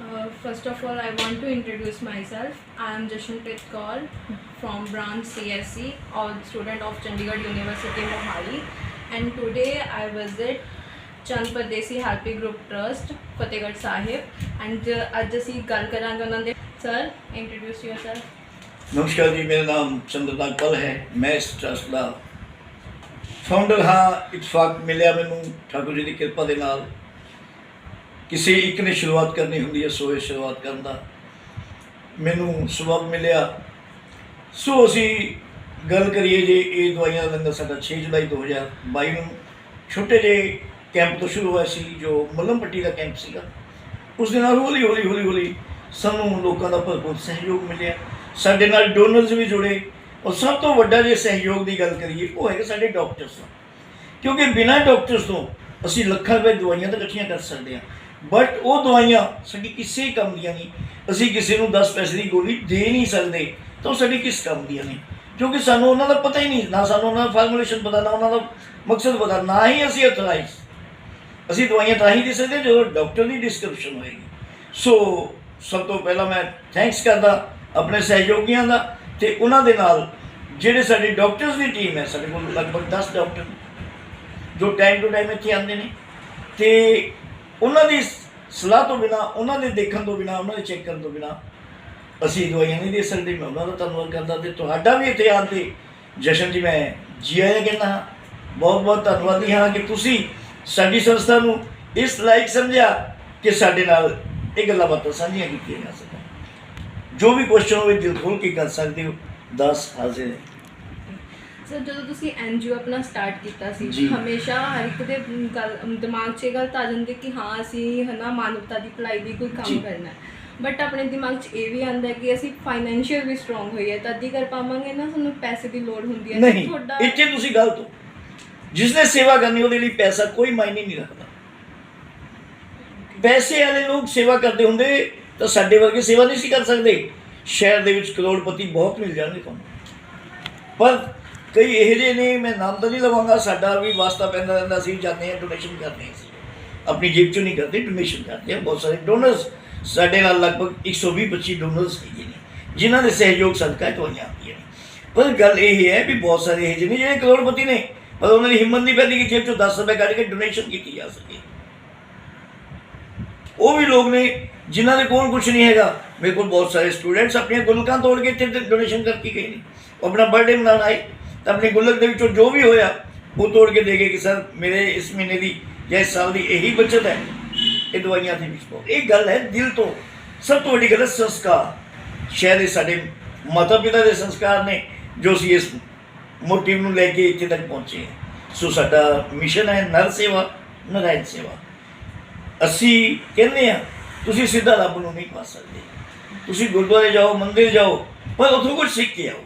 Uh, first of all, I want to introduce myself. I am Jashanpreet Kaur from branch CSC, or student of Chandigarh University, Mohali. And today I visit Chand Pardesi ਹੈਲਪੀ group trust Fatehgarh Sahib and ਅੱਜ ਅਸੀਂ ਗੱਲ ਕਰਾਂਗੇ ਉਹਨਾਂ ਦੇ sir introduce yourself ਨਮਸਕਾਰ ਜੀ ਮੇਰਾ ਨਾਮ ਚੰਦਰਨਾਥ ਪਲ ਹੈ ਮੈਂ ਇਸ ਟਰਸਟ ਦਾ ਫਾਊਂਡਰ ਹਾਂ ਇਤਫਾਕ ਮਿਲਿਆ ਮੈਨੂੰ ਠਾਕੁਰ ਜੀ ਦੀ ਕਿਰਪਾ ਦੇ ਨਾਲ ਕਿਸੇ ਇੱਕ ਨੇ ਸ਼ੁਰੂਆਤ ਕਰਨੀ ਹੁੰਦੀ ਹੈ ਸੋਏ ਸ਼ੁਰੂਆਤ ਕਰਨ ਦਾ ਮੈਨੂੰ ਸਬਬ ਮਿਲਿਆ। ਸੋ ਅਸੀਂ ਗੱਲ ਕਰੀਏ ਜੇ ਇਹ ਦਵਾਈਆਂ ਦਾ ਲੰਗਰ ਸਾਡਾ 6 ਜੁਲਾਈ 2022 ਨੂੰ ਛੋਟੇ ਜਿਹੇ ਕੈਂਪ ਤੋਂ ਸ਼ੁਰੂ ਹੋਇਆ ਸੀ, ਜੋ ਮੱਲਮ ਪੱਟੀ ਦਾ ਕੈਂਪ ਸੀਗਾ। ਉਸ ਦੇ ਨਾਲ ਹੌਲੀ ਹੌਲੀ ਹੌਲੀ ਹੌਲੀ ਸਾਨੂੰ ਲੋਕਾਂ ਦਾ ਭਰਪੂਰ ਸਹਿਯੋਗ ਮਿਲਿਆ। ਸਾਡੇ ਨਾਲ ਡੋਨਰਸ ਵੀ ਜੁੜੇ ਔਰ ਸਭ ਤੋਂ ਵੱਡਾ ਜੇ ਸਹਿਯੋਗ ਦੀ ਗੱਲ ਕਰੀਏ, ਉਹ ਹੈਗਾ ਸਾਡੇ ਡਾਕਟਰਸ ਦਾ ਕਿਉਂਕਿ ਬਿਨਾਂ ਡਾਕਟਰਸ ਤੋਂ ਅਸੀਂ ਲੱਖਾਂ ਰੁਪਏ ਦਵਾਈਆਂ ਤਾਂ ਇਕੱਠੀਆਂ ਕਰ ਸਕਦੇ ਹਾਂ। ਬਟ ਉਹ ਦਵਾਈਆਂ ਸਾਡੀ ਕਿਸੇ ਕੰਮ ਦੀਆਂ ਨਹੀਂ। ਅਸੀਂ ਕਿਸੇ ਨੂੰ 10 ਪੈਸੇ ਦੀ ਗੋਲੀ ਦੇ ਨਹੀਂ ਸਕਦੇ, ਤਾਂ ਉਹ ਸਾਡੀ ਕਿਸ ਕੰਮ ਦੀਆਂ ਨੇ? ਕਿਉਂਕਿ ਸਾਨੂੰ ਉਹਨਾਂ ਦਾ ਪਤਾ ਹੀ ਨਹੀਂ, ਨਾ ਸਾਨੂੰ ਉਹਨਾਂ ਦਾ ਫਾਰਮੂਲੇਸ਼ਨ ਪਤਾ, ਨਾ ਉਹਨਾਂ ਦਾ ਮਕਸਦ ਪਤਾ, ਨਾ ਹੀ ਅਸੀਂ ਅਥੋਰਾਈਜ਼ ਅਸੀਂ ਦਵਾਈਆਂ ਤਾਂ ਹੀ ਦੇ ਸਕਦੇ ਜਦੋਂ ਡਾਕਟਰ ਦੀ ਡਿਸਕ੍ਰਿਪਸ਼ਨ ਹੋਏਗੀ। ਸੋ ਸਭ ਤੋਂ ਪਹਿਲਾਂ ਮੈਂ ਥੈਂਕਸ ਕਰਦਾ ਆਪਣੇ ਸਹਿਯੋਗੀਆਂ ਦਾ ਤੇ ਉਹਨਾਂ ਦੇ ਨਾਲ ਜਿਹੜੇ ਸਾਡੇ ਡਾਕਟਰਸ ਦੀ ਟੀਮ ਹੈ, ਸਾਡੇ ਕੋਲ ਲਗਭਗ 10 ਡਾਕਟਰ ਜੋ ਟਾਈਮ ਟੂ ਟਾਈਮ ਇੱਥੇ ਆਉਂਦੇ ਨੇ। ਤੇ ਉਹਨਾਂ ਦੀ ਸਲਾਹ ਤੋਂ ਬਿਨਾ, ਉਹਨਾਂ ਦੇ ਦੇਖਣ ਤੋਂ ਬਿਨਾ, ਉਹਨਾਂ ਦੇ ਚੈੱਕ ਕਰਨ ਤੋਂ ਬਿਨਾ ਅਸੀਂ ਦਵਾਈਆਂ ਨਹੀਂ ਦੇ ਸਕਦੇ। ਮੈਂ ਉਹਨਾਂ ਦਾ ਧੰਨਵਾਦ ਕਰਦਾ ਤੇ ਤੁਹਾਡਾ ਵੀ ਇੱਥੇ ਆਉਣ ਤੇ ਜਸ਼ਨ ਜੀ, ਮੈਂ ਜੀ ਆਇਆਂ ਕਹਿੰਦਾ ਹਾਂ, ਬਹੁਤ ਬਹੁਤ ਧੰਨਵਾਦੀ ਹਾਂ ਕਿ ਤੁਸੀਂ ਸਾਡੀ ਸੰਸਥਾ ਨੂੰ ਇਸ ਲਾਇਕ ਸਮਝਿਆ ਕਿ ਸਾਡੇ ਨਾਲ ਇਹ ਗੱਲਾਂ ਬਾਤਾਂ ਸਾਂਝੀਆਂ ਕੀਤੀਆਂ ਜਾ ਸਕਣ। ਜੋ ਵੀ ਕੁਐਸਚਨ ਹੋਵੇ, ਦਿਲ ਖੋਲ ਕੇ ਕਰ ਸਕਦੇ ਹੋ। ਦੱਸ ਹਾਜ਼ਰ ਹੈ। ਸਰ ਜਦੋਂ ਤੁਸੀਂ ਐਨਜੀਓ ਆਪਣਾ ਸਟਾਰਟ ਕੀਤਾ ਸੀ। ਹਮੇਸ਼ਾ ਹਰ ਇੱਕ ਦੇ ਗੱਲ ਦਿਮਾਗ 'ਚ ਇਹ ਗੱਲ ਤਾਂ ਆ ਜਾਂਦੀ ਕਿ ਹਾਂ ਅਸੀਂ ਹਨਾ ਮਾਨਵਤਾ ਦੀ ਭਲਾਈ ਦੀ ਕੋਈ। ਕੰਮ ਕਰਨਾ ਹੈ। ਬਟ ਆਪਣੇ ਦਿਮਾਗ 'ਚ ਇਹ ਵੀ ਆਉਂਦਾ ਹੈ ਕਿ ਅਸੀਂ ਫਾਈਨੈਂਸ਼ੀਅਲ ਵੀ ਸਟਰੋਂਗ ਹੋਈਏ ਤਦ ਹੀ ਕਰ ਪਾਵਾਂਗੇ ਨਾ ਸਾਨੂੰ ਪੈਸੇ ਦੀ ਲੋੜ ਹੁੰਦੀ ਹੈ। ਨਹੀਂ ਇੱਥੇ ਤੁਸੀਂ ਗਲਤ ਹੋ ਜਿਸਨੇ ਸੇਵਾ ਕਰਨੀ ਉਹਦੇ ਲਈ ਪੈਸਾ ਕੋਈ ਮਾਇਨੇ ਨਹੀਂ ਰੱਖਦਾ। ਪੈਸੇ ਵਾਲੇ ਲੋਕ ਸੇਵਾ ਕਰਦੇ ਹੁੰਦੇ ਤਾਂ ਸਾਡੇ ਵਰਗੇ ਸੇਵਾ ਨਹੀਂ ਸੀ ਕਰ ਸਕਦੇ। ਸ਼ਹਿਰ ਦੇ ਵਿੱਚ ਕਰੋੜਪਤੀ ਬਹੁਤ ਮਿਲ ਜਾਣਗੇ ਤੁਹਾਨੂੰ। ਪਰ ਕਈ ਇਹੋ ਜਿਹੇ ਨੇ, ਮੈਂ ਨਾਮ ਤਾਂ ਨਹੀਂ ਲਵਾਂਗਾ, ਸਾਡਾ ਵੀ ਵਾਸਤਾ ਪੈਂਦਾ ਰਹਿੰਦਾ ਸੀ, ਜਾਂਦੇ ਹਾਂ ਡੋਨੇਸ਼ਨ ਕਰਨੇ ਸੀ ਆਪਣੀ ਜੇਬ ਚੋਂ ਨਹੀਂ ਕਰਦੇ ਡੋਨੇਸ਼ਨ ਕਰਦੇ ਆ ਬਹੁਤ ਸਾਰੇ ਡੋਨਰਸ ਸਾਡੇ ਨਾਲ ਲਗਭਗ 120 25 ਡੋਨਰਸ ਹੈਗੇ ਨੇ, ਜਿਨ੍ਹਾਂ ਦੇ ਸਹਿਯੋਗ ਸਦਕਾ ਦਵਾਈਆਂ ਆਉਂਦੀਆਂ ਨੇ। ਪਰ ਗੱਲ ਇਹ ਹੈ ਵੀ ਬਹੁਤ ਸਾਰੇ ਇਹੋ ਜਿਹੇ ਨੇ ਜਿਹੜੇ ਕਰੋੜਪਤੀ ਨੇ, ਪਰ ਉਹਨਾਂ ਦੀ ਹਿੰਮਤ ਨਹੀਂ ਪੈਂਦੀ ਕਿ ਜੇਬ ਚੋਂ 10 ਰੁਪਏ ਕੱਢ ਕੇ ਡੋਨੇਸ਼ਨ ਕੀਤੀ ਜਾ ਸਕੇ। ਉਹ ਵੀ ਲੋਕ ਨੇ, ਜਿਨ੍ਹਾਂ ਦੇ ਕੋਲ ਕੁਝ ਨਹੀਂ ਹੈਗਾ। ਮੇਰੇ ਕੋਲ ਬਹੁਤ ਸਾਰੇ ਸਟੂਡੈਂਟਸ ਆਪਣੀਆਂ ਗੁਲਕਾਂ ਤੋੜ ਕੇ ਇੱਥੇ ਡੋਨੇਸ਼ਨ ਕਰਕੇ ਗਏ ਨੇ। ਉਹ ਆਪਣਾ ਬਰਥਡੇ ਮਨਾਉਣ ਆਏ। ਤਾਂ ਆਪਣੇ ਗੁੱਲਕ ਦੇ ਵਿੱਚੋਂ ਜੋ ਵੀ ਹੋਇਆ, ਉਹ ਤੋੜ ਕੇ ਦੇ ਗਏ ਕਿ ਸਰ, ਮੇਰੇ ਇਸ ਮਹੀਨੇ ਦੀ ਜਾਂ ਇਸ ਸਾਲ ਦੀ ਇਹੀ ਬਚਤ ਹੈ। ਇਹ ਦਵਾਈਆਂ ਦੇ ਵਿੱਚ ਪਾਓ ਇਹ ਗੱਲ ਹੈ ਦਿਲ ਤੋਂ। ਸਭ ਤੋਂ ਵੱਡੀ ਗੱਲ ਹੈ ਸੰਸਕਾਰ। ਸ਼ਾਇਦ ਇਹ ਸਾਡੇ ਮਾਤਾ ਪਿਤਾ ਦੇ ਸੰਸਕਾਰ ਨੇ ਜੋ ਅਸੀਂ ਇਸ ਮੋਟਿਵ ਨੂੰ ਲੈ ਕੇ ਇੱਥੇ ਤੱਕ ਪਹੁੰਚੇ ਹਾਂ। ਸੋ ਸਾਡਾ ਮਿਸ਼ਨ ਹੈ ਨਰ ਸੇਵਾ, ਨਰਾਇਣ ਸੇਵਾ। ਅਸੀਂ ਕਹਿੰਦੇ ਆ ਤੁਸੀਂ ਸਿੱਧਾ ਰੱਬ ਨੂੰ ਨਹੀਂ ਪਾ ਸਕਦੇ। ਤੁਸੀਂ ਗੁਰਦੁਆਰੇ ਜਾਓ, ਮੰਦਿਰ ਜਾਓ, ਪਰ ਉੱਥੋਂ ਕੁਝ ਸਿੱਖ ਕੇ ਆਓ।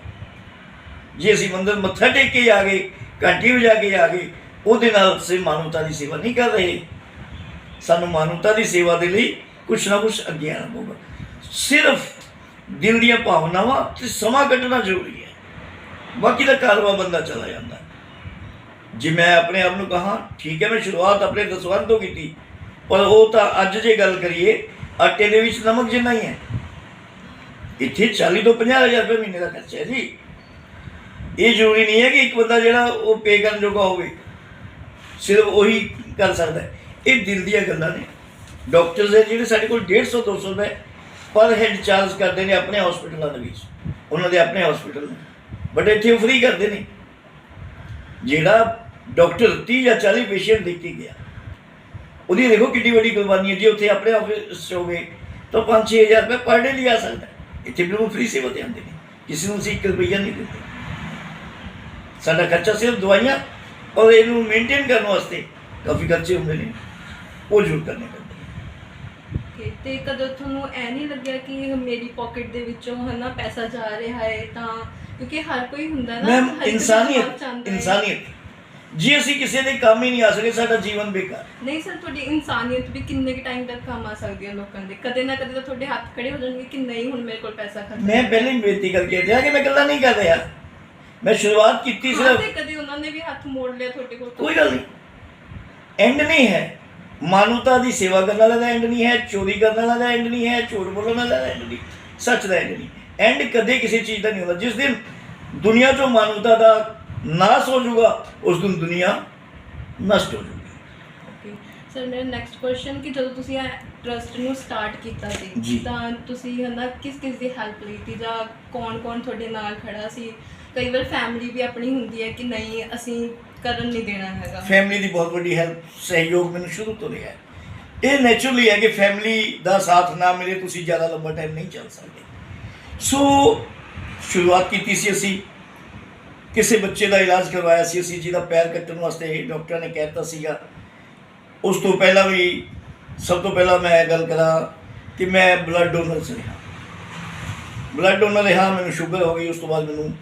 ਜੇ ਅਸੀਂ ਮੰਦਰ ਮੱਥਾ ਟੇਕ ਕੇ ਆ ਗਏ, ਘੰਟੀ ਵਜਾ ਕੇ ਆ ਗਏ, ਉਹਦੇ ਨਾਲ ਅਸੀਂ ਮਾਨਵਤਾ ਦੀ ਸੇਵਾ ਨਹੀਂ ਕਰ ਰਹੇ। ਸਾਨੂੰ ਮਾਨਵਤਾ ਦੀ ਸੇਵਾ ਦੇ ਲਈ ਕੁਛ ਨਾ ਕੁਛ ਅੱਗੇ ਆਉਣਾ ਪਊਗਾ। ਸਿਰਫ ਦਿਲ ਦੀਆਂ ਭਾਵਨਾਵਾਂ ਤੇ ਸਮਾਂ ਕੱਢਣਾ ਜ਼ਰੂਰੀ ਹੈ। ਬਾਕੀ ਦਾ ਕਾਰਵਾ ਬੰਦਾ ਚਲਾ ਜਾਂਦਾ। ਜੇ ਮੈਂ ਆਪਣੇ ਆਪ ਨੂੰ ਕਹਾਂ, ਠੀਕ ਹੈ, ਮੈਂ ਸ਼ੁਰੂਆਤ ਆਪਣੇ ਦਸਵੰਧ ਤੋਂ ਕੀਤੀ। ਪਰ ਉਹ ਤਾਂ ਅੱਜ ਜੇ ਗੱਲ ਕਰੀਏ, ਆਟੇ ਦੇ ਵਿੱਚ ਨਮਕ ਜਿੰਨਾ ਹੀ ਹੈ। ਇੱਥੇ 40 ਤੋਂ 50 ਹਜ਼ਾਰ ਰੁਪਏ ਮਹੀਨੇ ਦਾ ਖਰਚਾ ਹੈ ਜੀ। ਇਹ ਜ਼ਰੂਰੀ ਨਹੀਂ ਹੈ ਕਿ ਇੱਕ ਬੰਦਾ ਜਿਹੜਾ ਉਹ ਪੇ ਕਰਨ ਜੋਗਾ ਹੋਵੇ। ਸਿਰਫ ਉਹੀ ਕਰ ਸਕਦਾ ਇਹ ਦਿਲ ਦੀਆਂ ਗੱਲਾਂ ਨੇ। ਡਾਕਟਰਸ ਨੇ ਜਿਹੜੇ ਸਾਡੇ ਕੋਲ 150 200 ਰੁਪਏ ਪਰ ਹੈਡ ਚਾਰਜ ਕਰਦੇ ਨੇ ਆਪਣੇ ਹਸਪੀਟਲਾਂ ਦੇ ਵਿੱਚ। ਉਹਨਾਂ ਦੇ ਆਪਣੇ ਹਸਪੀਟਲ ਨੇ। ਬਟ ਇੱਥੇ ਫ੍ਰੀ ਕਰਦੇ ਨੇ। ਜਿਹੜਾ ਡਾਕਟਰ 30 ਜਾਂ 40 ਪੇਸ਼ੈਂਟ ਦੇਖ ਕੇ ਗਿਆ। ਉਹਦੀ ਦੇਖੋ ਕਿੰਨੀ ਵੱਡੀ ਕੁਰਬਾਨੀ ਹੈ। ਜੇ ਉੱਥੇ ਆਪਣੇ ਆਫਿਸ 'ਚ ਹੋਵੇ ਤਾਂ 5-6000 ਰੁਪਏ ਪਰ ਡੇ ਲਿਆ ਸਕਦਾ ਇੱਥੇ ਬਿਲਕੁਲ ਫ੍ਰੀ ਸੇਵਾ ਤੇ ਆਉਂਦੇ ਨੇ। ਕਿਸੇ ਨੂੰ ਅਸੀਂ 1 ਰੁਪਈਆ ਨਹੀਂ ਦਿੰਦੇ। ਸਾਡਾ ਖਰਚਾ ਸਿਰਫ ਦਵਾਈਆਂ ਔਰ ਇਹਨੂੰ ਮੇਨਟੇਨ ਕਰਨ ਵਾਸਤੇ ਕਾਫੀ ਖਰਚੇ ਹੁੰਦੇ ਨੇ। ਉਹ ਜ਼ਰੂਰ ਕਰਨੇ ਪੈਂਦੇ ਤੇ ਕਦੋਂ ਤੁਹਾਨੂੰ ਐ ਨਹੀਂ ਲੱਗਿਆ ਕਿ ਮੇਰੀ ਪਾਕਟ ਦੇ ਵਿੱਚੋਂ ਹਨਾ ਪੈਸਾ ਜਾ ਰਿਹਾ ਹੈ ਤਾਂ ਕਿਉਂਕਿ ਹਰ ਕੋਈ ਹੁੰਦਾ ਨਾ ਮੈਮ ਇਨਸਾਨੀਅਤ। ਇਨਸਾਨੀਅਤ। ਜੇ ਅਸੀਂ ਕਿਸੇ ਦੇ ਕੰਮ ਹੀ ਨਹੀਂ ਆ ਸਕੇ ਸਾਡਾ ਜੀਵਨ ਬੇਕਾਰ। ਨਹੀਂ ਸਰ ਤੁਹਾਡੀ ਇਨਸਾਨੀਅਤ ਵੀ ਕਿੰਨੇ ਕੁ ਟਾਈਮ ਤੱਕ ਕੰਮ ਆ ਸਕਦੀ ਹੈ ਲੋਕਾਂ ਦੇ? ਕਦੇ ਨਾ ਕਦੇ ਤਾਂ ਤੁਹਾਡੇ ਹੱਥ ਖੜੇ ਹੋ ਜਾਣਗੇ ਕਿ ਨਹੀਂ ਹੁਣ ਮੇਰੇ ਕੋਲ ਪੈਸਾ ਖਰਚ ਮੈਂ ਪਹਿਲੇ ਹੀ ਬੇਨਤੀ ਕਰਕੇ ਹਟਿਆ ਕਿ ਮੈਂ ਗੱਲਾਂ ਨਹੀਂ ਕਰ ਰਿਹਾ। ਮੈਂ ਸ਼ੁਰੂਆਤ ਕੀਤੀ ਸਿਰਫ ਤੇ ਕਦੇ ਉਹਨਾਂ ਨੇ ਵੀ ਹੱਥ ਮੋੜ ਲਿਆ ਤੁਹਾਡੇ ਕੋਲ ਤਾਂ। ਕੋਈ ਗੱਲ ਨਹੀਂ। ਐਂਡ ਨਹੀਂ ਹੈ। ਮਾਨਵਤਾ ਦੀ ਸੇਵਾ ਕਰਨ ਵਾਲਾ ਦਾ ਐਂਡ ਨਹੀਂ ਹੈ ਚੋਰੀ ਕਰਨ ਵਾਲਾ ਦਾ ਐਂਡ ਨਹੀਂ ਹੈ ਝੂਠ ਬੋਲਣ ਵਾਲਾ ਦਾ ਐਂਡ ਨਹੀਂ ਸੱਚ ਦਾ ਐਂਡ ਨਹੀਂ। ਐਂਡ ਕਦੇ ਕਿਸੇ ਚੀਜ਼ ਦਾ ਨਹੀਂ ਹੁੰਦਾ। ਜਿਸ ਦਿਨ ਦੁਨੀਆ ਤੋਂ ਮਾਨਵਤਾ ਦਾ ਨਾਸ ਹੋ ਜਾਊਗਾ ਉਸ ਦਿਨ ਦੁਨੀਆ ਨਸ਼ਟ ਹੋ ਜਾਊਗੀ। ਓਕੇ ਸਰ ਮੇਰਾ ਨੈਕਸਟ ਕੁਐਸਚਨ ਕਿ ਜਦੋਂ ਤੁਸੀਂ ਇਹ ਟਰਸਟ ਨੂੰ ਸਟਾਰਟ ਕੀਤਾ। ਸੀ ਤਾਂ ਤੁਸੀਂ ਹਨਾ ਕਿਸ ਕਿਸ ਦੀ ਹੈਲਪ ਲਈ ਸੀ ਜਾਂ ਕੌਣ ਕੌਣ ਤੁਹਾਡੇ ਨਾਲ ਖੜਾ ਸੀ? ਕਈ ਵਾਰ ਫੈਮਿਲੀ ਵੀ ਆਪਣੀ ਹੁੰਦੀ ਹੈ ਕਿ ਨਹੀਂ, ਅਸੀਂ ਕਰਨ ਨਹੀਂ ਦੇਣਾ ਹੈਗਾ। ਫੈਮਿਲੀ ਦੀ ਬਹੁਤ ਵੱਡੀ ਹੈਲਪ ਸਹਿਯੋਗ ਮੈਨੂੰ ਸ਼ੁਰੂ ਤੋਂ ਰਿਹਾ ਇਹ ਨੇਚਰਲੀ ਹੈ ਕਿ ਫੈਮਿਲੀ ਦਾ ਸਾਥ ਨਾ ਮਿਲੇ, ਤੁਸੀਂ ਜ਼ਿਆਦਾ ਲੰਬਾ ਟਾਈਮ ਨਹੀਂ ਚੱਲ ਸਕਦੇ। ਸੋ ਸ਼ੁਰੂਆਤ ਕੀਤੀ ਸੀ ਅਸੀਂ। ਕਿਸੇ ਬੱਚੇ ਦਾ ਇਲਾਜ ਕਰਵਾਇਆ ਸੀ ਅਸੀਂ, ਜਿਹਦਾ ਪੈਰ ਕੱਟਣ ਵਾਸਤੇ ਡਾਕਟਰ ਨੇ ਕਹਿ ਦਿੱਤਾ ਸੀਗਾ। ਉਸ ਤੋਂ ਪਹਿਲਾਂ ਵੀ, ਸਭ ਤੋਂ ਪਹਿਲਾਂ ਮੈਂ ਗੱਲ ਕਰਾਂ ਕਿ ਮੈਂ ਬਲੱਡ ਡੋਨਰ ਸੀ ਰਿਹਾ। ਬਲੱਡ ਡੋਨਰ ਰਿਹਾ, ਮੈਨੂੰ ਸ਼ੂਗਰ ਹੋ ਗਈ, ਉਸ ਤੋਂ ਬਾਅਦ ਮੈਨੂੰ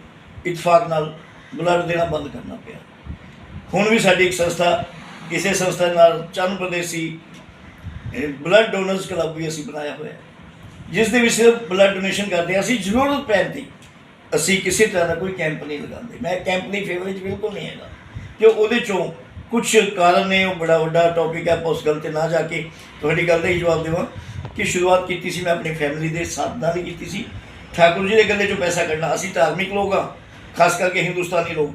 ਇਤਫਾਕ ਨਾਲ ਬਲੱਡ ਦੇਣਾ ਬੰਦ ਕਰਨਾ ਪਿਆ। ਹੁਣ ਵੀ ਸਾਡੀ ਇੱਕ ਸੰਸਥਾ ਇਸੇ ਸੰਸਥਾ ਨਾਲ Chann Pardesi blood donors club ਵੀ ਅਸੀਂ ਬਣਾਇਆ ਹੋਇਆ ਹੈ। ਜਿਸ ਦੇ ਵਿੱਚ ਸਿਰਫ ਬਲੱਡ ਡੋਨੇਸ਼ਨ ਕਰਦੇ ਹਾਂ, ਅਸੀਂ ਜ਼ਰੂਰਤ ਪੈਣ ਤੇ ਅਸੀਂ ਕਿਸੇ ਤਰ੍ਹਾਂ ਦਾ ਕੋਈ ਕੈਂਪ ਨਹੀਂ ਲਗਾਉਂਦੇ। ਮੈਂ ਕੈਂਪ ਦੀ ਫੇਵਰ 'ਚ ਬਿਲਕੁਲ ਨਹੀਂ ਹੈਗਾ। ਕਿ ਉਹਦੇ ਚੋਂ ਕੁਝ ਕਾਰਨ ਨੇ, ਉਹ ਬੜਾ ਵੱਡਾ ਟੌਪਿਕ ਹੈ, ਆਪਾਂ ਉਸ ਗੱਲ ਤੇ ਨਾ ਜਾ ਕੇ ਤੁਹਾਡੀ ਗੱਲ ਦਾ ਹੀ ਜਵਾਬ ਦੇਵਾਂ ਕਿ ਸ਼ੁਰੂਆਤ ਕੀਤੀ ਸੀ ਮੈਂ ਆਪਣੀ ਫੈਮਿਲੀ ਦੇ ਸਾਥ ਨਾਲ ਹੀ ਕੀਤੀ ਸੀ। ਠਾਕੁਰ ਜੀ ਦੇ ਗੱਲੇ 'ਚੋਂ ਪੈਸਾ ਕੱਢਣਾ, ਅਸੀਂ ਧਾਰਮਿਕ ਲੋਕ ਹਾਂ। ਖਾਸ ਕਰਕੇ ਹਿੰਦੁਸਤਾਨੀ ਲੋਕ।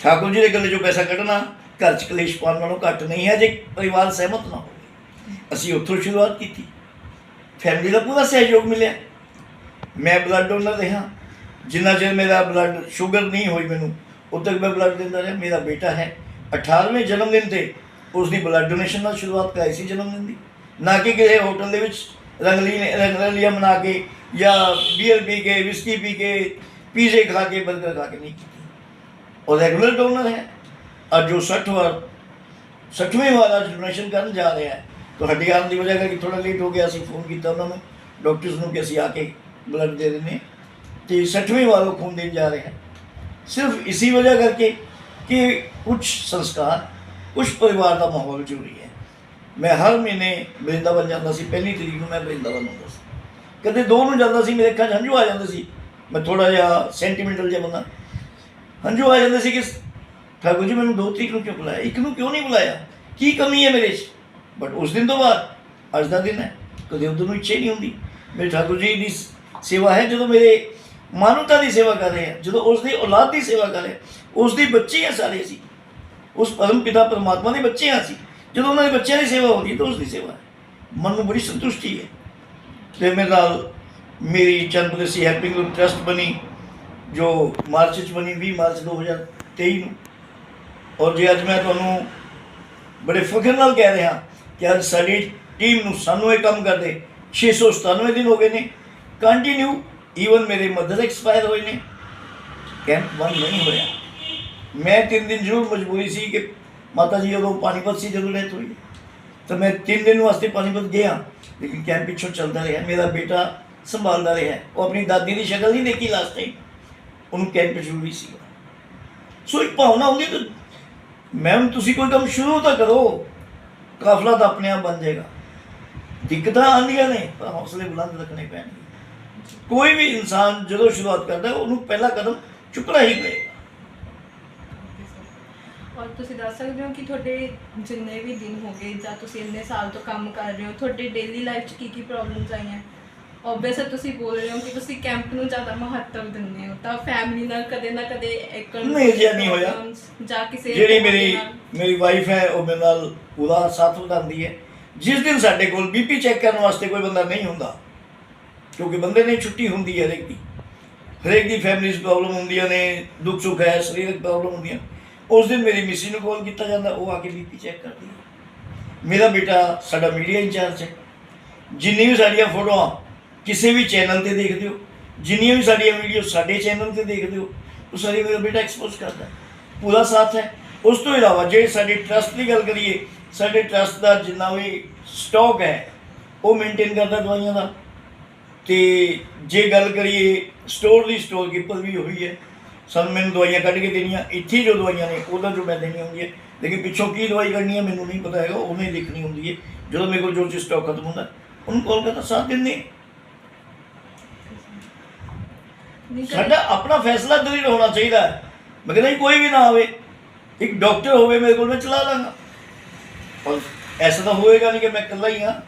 ਠਾਕੁਰ ਜੀ ਦੇ ਗੱਲੇ ਜੋ ਪੈਸਾ ਕੱਢਣਾ, ਘਰ 'ਚ ਕਲੇਸ਼ ਪਾਉਣ ਨਾਲੋਂ ਘੱਟ ਨਹੀਂ ਹੈ, ਜੇ ਪਰਿਵਾਰ ਸਹਿਮਤ ਨਾ ਹੋਵੇ। ਅਸੀਂ ਉੱਥੋਂ ਸ਼ੁਰੂਆਤ ਕੀਤੀ। ਫੈਮਿਲੀ ਦਾ ਪੂਰਾ ਸਹਿਯੋਗ ਮਿਲਿਆ। ਮੈਂ ਬਲੱਡ ਡੋਨਰ ਰਿਹਾ। ਜਿੰਨਾ ਚਿਰ ਮੇਰਾ ਬਲੱਡ ਸ਼ੂਗਰ ਨਹੀਂ ਹੋਈ ਮੈਨੂੰ, ਉਦੋਂ ਤੱਕ ਮੈਂ ਬਲੱਡ ਦਿੰਦਾ ਰਿਹਾ। ਮੇਰਾ ਬੇਟਾ ਹੈ। 18ਵੇਂ ਜਨਮ ਦਿਨ ਤੇ ਉਸ ਦੀ ਬਲੱਡ ਡੋਨੇਸ਼ਨ ਨਾਲ ਸ਼ੁਰੂਆਤ ਕਰਾਈ ਸੀ ਜਨਮ ਦਿਨ ਦੀ। ਨਾ ਕਿ ਕਿਸੇ ਹੋਟਲ ਦੇ ਵਿੱਚ ਰੰਗਲੀ ਰੰਗਲੀਆ ਬਣਾ ਕੇ ਜਾਂ ਬੀਅਰ ਪੀ ਕੇ ਵਿਸਕੀ ਪੀ ਕੇ ਪੀਜ਼ੇ ਖਾ ਕੇ 버ਗਰ ਖਾ ਕੇ ਨਹੀਂ ਕੀਤੀ ਉਹ ਰੈਗੂਲਰ ਡੋਨਰ ਹੈ ਅੱਜ ਜੋ 60 ਵਾਰ 60ਵੇਂ ਵਾਰ ਅੱਜ ਡੋਨੇਸ਼ਨ ਕਰਨ ਜਾ ਰਿਹਾ ਹੈ ਤੁਹਾਡੀ ਆਉਣ ਦੀ ਵਜ੍ਹਾ ਕਰਕੇ ਥੋੜਾ ਲੇਟ ਹੋ ਗਿਆ ਅਸੀਂ ਫੋਨ ਕੀਤਾ ਉਹਨਾਂ ਨੂੰ ਡਾਕਟਰਸ ਨੂੰ ਕਿ ਅਸੀਂ ਆ ਕੇ ਬਲੱਡ ਦੇ ਦਿੰਦੇ ਹਾਂ। ਤੇ 60ਵੇਂ ਵਾਰ ਉਹ ਖੂਨ ਦੇਣ ਜਾ ਰਹੇ ਹੈ ਸਿਰਫ ਇਸੀ ਵਜ੍ਹਾ ਕਰਕੇ ਕਿ ਕੁਝ ਸੰਸਕਾਰ ਕੁਝ ਪਰਿਵਾਰ ਦਾ ਮਾਹੌਲ ਜ਼ਰੂਰੀ ਹੈ ਮੈਂ ਹਰ ਮਹੀਨੇ ਬ੍ਰਿੰਦਾਵਨ ਜਾਂਦਾ ਸੀ ਪਹਿਲੀ ਤਰੀਕ ਨੂੰ ਮੈਂ ਬ੍ਰਿੰਦਾਵਨ ਹੁੰਦਾ ਸੀ ਕਦੇ ਦੋ ਨੂੰ ਜਾਂਦਾ ਸੀ ਮੇਰੇ ਅੱਖਾਂ 'ਚ ਹੰਝੂ ਆ ਜਾਂਦੇ ਸੀ ਮੈਂ ਥੋੜਾ ਜਿਹਾ ਸੈਂਟੀਮੈਂਟਲ ਜਿਹਾ ਬੰਦਾ। ਹੰਝੂ ਆ ਜਾਂਦੇ ਸੀ ਕਿ ਠਾਕੁਰ ਜੀ ਮੈਨੂੰ ਦੋ ਤਰੀਕ ਨੂੰ ਕਿਉਂ ਬੁਲਾਇਆ? ਇੱਕ ਨੂੰ ਕਿਉਂ ਨਹੀਂ ਬੁਲਾਇਆ? ਕੀ ਕਮੀ ਹੈ ਮੇਰੇ 'ਚ? ਬਟ ਉਸ ਦਿਨ ਤੋਂ ਬਾਅਦ ਅੱਜ ਦਾ ਦਿਨ ਹੈ। ਕਦੇ ਉਦੋਂ ਨੂੰ ਇੱਛਾ ਹੀ ਨਹੀਂ ਹੁੰਦੀ। ਮੇਰੇ ਠਾਕੁਰ ਜੀ ਦੀ ਸੇਵਾ ਹੈ ਜਦੋਂ ਮੇਰੇ ਮਾਨਵਤਾ ਦੀ ਸੇਵਾ ਕਰ ਰਹੇ ਆ ਜਦੋਂ ਉਸ ਦੀ ਔਲਾਦ ਦੀ ਸੇਵਾ ਕਰ ਰਹੇ ਆ, ਉਸ ਦੀ ਬੱਚੇ ਆ ਸਾਰੇ ਅਸੀਂ। ਉਸ ਪਰਮ ਪਿਤਾ ਪਰਮਾਤਮਾ ਦੇ ਬੱਚੇ ਆ ਸੀ ਜਦੋਂ ਉਹਨਾਂ ਦੇ ਬੱਚਿਆਂ ਦੀ ਸੇਵਾ ਹੁੰਦੀ ਹੈ ਤਾਂ ਉਸ ਦੀ ਸੇਵਾ ਹੈ। ਮਨ ਨੂੰ ਬੜੀ ਸੰਤੁਸ਼ਟੀ ਹੈ। ਤੇ ਮੇਰੇ ਨਾਲ ਮੇਰੀ ਚੰਦਪ੍ਰਦੇਸੀ ਹੈਲਪਿੰਗ ਗਰੁੱਪ ਟਰਸਟ ਬਣੀ, ਜੋ ਮਾਰਚ ਚ ਬਣੀ 20 ਮਾਰਚ 2023 ਨੂੰ। ਔਰ ਜੇ ਅੱਜ ਮੈਂ ਤੁਹਾਨੂੰ ਬੜੇ ਫਖਰ ਨਾਲ ਕਹਿ ਰਿਹਾ ਕਿ ਅੱਜ ਸਾਡੀ ਟੀਮ ਨੂੰ ਸਾਨੂੰ ਇਹ ਕੰਮ ਕਰਦੇ 697 ਦਿਨ ਹੋ ਗਏ ਨੇ। ਕੰਟੀਨਿਊ ਈਵਨ ਮੇਰੇ ਮਦਰ ਐਕਸਪਾਇਰ ਹੋਏ ਨੇ। ਕੈਂਪ ਬੰਦ ਨਹੀਂ ਹੋਇਆ ਮੈਂ ਤਿੰਨ ਦਿਨ ਜ਼ਰੂਰ ਮਜਬੂਰੀ ਸੀ ਕਿ ਮਾਤਾ ਜੀ ਉਦੋਂ ਪਾਣੀਪਤ ਸੀ, ਜਦੋਂ ਡੈਥ ਹੋਈ, ਤਾਂ ਮੈਂ ਤਿੰਨ ਦਿਨ ਵਾਸਤੇ ਪਾਣੀਪਤ ਗਿਆ। ਲੇਕਿਨ ਕੈਂਪ ਪਿੱਛੋਂ ਚੱਲਦਾ ਰਿਹਾ। ਮੇਰਾ ਬੇਟਾ ਸੰਭਾਲਦਾ ਰਿਹਾ ਉਹ ਆਪਣੀ ਦਾਦੀ ਦੀ ਸ਼ਕਲ ਨਹੀਂ ਦੇਖੀ ਲਾਸਟ ਟਾਈਮ ਉਹਨੂੰ ਕੈਂਪ ਜ਼ਰੂਰੀ ਸੀ। ਸੋ ਇੱਕ ਭਾਵਨਾ ਹੁੰਦੀ ਤਾਂ ਮੈਮ ਤੁਸੀਂ ਕੋਈ ਕੰਮ ਸ਼ੁਰੂ ਤਾਂ ਕਰੋ। ਕਾਫਲਾ ਤਾਂ ਆਪਣੇ ਆਪ ਬਣ ਜਾਏਗਾ। ਦਿੱਕਤਾਂ ਆਉਂਦੀਆਂ ਨੇ, ਪਰ ਹੌਸਲੇ ਬੁਲੰਦ ਰੱਖਣੇ ਪੈਣਗੇ। ਕੋਈ ਵੀ ਇਨਸਾਨ ਜਦੋਂ ਸ਼ੁਰੂਆਤ ਕਰਦਾ ਉਹਨੂੰ ਪਹਿਲਾ ਕਦਮ ਚੁੱਕਣਾ ਹੀ ਪਏਗਾ। ਔਰ ਤੁਸੀਂ ਦੱਸ ਸਕਦੇ ਹੋ ਕਿ ਤੁਹਾਡੇ ਜਿੰਨੇ ਵੀ ਦਿਨ ਹੋ ਗਏ ਜਾਂ ਤੁਸੀਂ ਇੰਨੇ ਸਾਲ ਤੋਂ ਕੰਮ ਕਰ ਰਹੇ ਹੋ, ਤੁਹਾਡੇ ਡੇਲੀ ਲਾਈਫ 'ਚ ਕੀ ਕੀ ਪ੍ਰੋਬਲਮਸ ਆਈਆਂ? ਓਬਵੀਅਸ ਤੁਸੀਂ ਬੋਲ ਰਹੇ ਹੋ ਕਿ ਤੁਸੀਂ ਕੈਂਪ ਨੂੰ ਜ਼ਿਆਦਾ ਮਹੱਤਵ ਦਿੰਦੇ ਹੋ ਤਾਂ ਫੈਮਿਲੀ ਨਾਲ ਕਦੇ ਨਾ ਕਦੇ ਇੱਕ ਨਹੀਂ, ਅਜਿਹਾ ਨਹੀਂ ਹੋਇਆ। ਜਾਂ ਕਿਸੇ ਜਿਹੜੀ ਮੇਰੀ। ਮੇਰੀ ਵਾਈਫ ਹੈ ਉਹ ਮੇਰੇ ਨਾਲ ਪੂਰਾ ਸਾਥ ਵਧਾਉਂਦੀ ਹੈ ਜਿਸ ਦਿਨ ਸਾਡੇ ਕੋਲ ਬੀਪੀ ਚੈੱਕ ਕਰਨ ਵਾਸਤੇ ਕੋਈ ਬੰਦਾ ਨਹੀਂ ਹੁੰਦਾ ਕਿਉਂਕਿ ਬੰਦੇ ਨੇ ਛੁੱਟੀ ਹੁੰਦੀ ਹੈ ਹਰੇਕ ਦੀ ਹਰੇਕ ਦੀ ਫੈਮਿਲੀ 'ਚ ਪ੍ਰੋਬਲਮ ਹੁੰਦੀਆਂ ਨੇ ਦੁੱਖ ਸੁੱਖ ਹੈ ਸਰੀਰਕ ਪ੍ਰੋਬਲਮ ਹੁੰਦੀਆਂ ਉਸ ਦਿਨ ਮੇਰੀ ਮਿਸੀ ਨੂੰ ਕਾਲ ਕੀਤਾ ਜਾਂਦਾ ਉਹ ਆ ਕੇ ਬੀਪੀ ਚੈੱਕ ਕਰਦੀ ਹੈ ਮੇਰਾ ਬੇਟਾ ਸਾਡਾ ਮੀਡੀਆ ਇੰਚਾਰਜ ਹੈ ਜਿੰਨੀ ਵੀ ਸਾਡੀਆਂ ਫੋਟੋਆਂ ਕਿਸੇ ਵੀ ਚੈਨਲ ਤੇ ਦੇਖਦੇ ਹੋ, ਜਿੰਨੀਆਂ ਵੀ ਸਾਡੀਆਂ ਵੀਡੀਓ ਸਾਡੇ ਚੈਨਲ ਤੇ ਦੇਖਦੇ ਹੋ, ਉਹ ਸਾਰੀ ਮੇਰਾ ਬੇਟਾ ਐਕਸਪੋਜ਼ ਕਰਦਾ ਪੂਰਾ ਸਾਥ ਹੈ। ਉਸ ਤੋਂ ਇਲਾਵਾ ਜੇ ਸਾਡੇ ਟਰਸਟ ਦੀ ਗੱਲ ਕਰੀਏ, ਸਾਡੇ ਟਰਸਟ ਦਾ ਜਿੰਨਾ ਵੀ ਸਟਾਕ ਹੈ, ਉਹ ਮੇਨਟੇਨ ਕਰਦਾ ਦਵਾਈਆਂ ਦਾ। ਤੇ ਜੇ ਗੱਲ ਕਰੀਏ ਸਟੋਰ ਦੀ ਸਟੋਰ ਕੀਪਰ ਵੀ ਹੋਈ ਹੈ। ਸਾਨੂੰ ਮੈਨੂੰ ਦਵਾਈਆਂ ਕੱਢ ਕੇ ਦੇਣੀਆਂ, ਇੱਥੇ ਜੋ ਦਵਾਈਆਂ ਨੇ, ਉਹਦਾ ਜੋ ਮੈਂ ਦੇਣੀ ਹੁੰਦੀ ਹੈ ਲੇਕਿਨ ਪਿੱਛੋਂ ਕੀ ਦਵਾਈ ਕੱਢਣੀ ਹੈ, ਮੈਨੂੰ ਨਹੀਂ ਪਤਾ ਹੈਗਾ, ਉਹਨੇ ਦੇਖਣੀ ਹੁੰਦੀ ਹੈ। ਜਦੋਂ ਮੇਰੇ ਕੋਲ ਜੋ ਚੀਜ਼ ਸਟਾਕ ਖਤਮ ਹੁੰਦਾ, ਉਹਨੂੰ ਕਾਲ ਕਰਦਾ ਸਾਥ ਦਿੰਦੇ ਹਾਂ। ਨਹੀਂ ਕਦੇ- ਸਾਡਾ ਆਪਣਾ ਫੈਸਲਾ ਦਰਿੜ ਹੋਣਾ ਚਾਹੀਦਾ ਹੈ। ਮੈਂ ਕਹਿੰਦਾ ਕੋਈ ਵੀ ਨਾ ਆਵੇ ਇੱਕ ਡਾਕਟਰ ਹੋਵੇ ਮੇਰੇ ਕੋਲ ਮੈਂ ਚਲਾ ਲਾਂਗਾ। ਔਰ ਐਸਾ ਤਾਂ ਹੋਏਗਾ ਨਹੀਂ ਕਿ ਮੈਂ ਇਕੱਲਾ ਹੀ ਹਾਂ।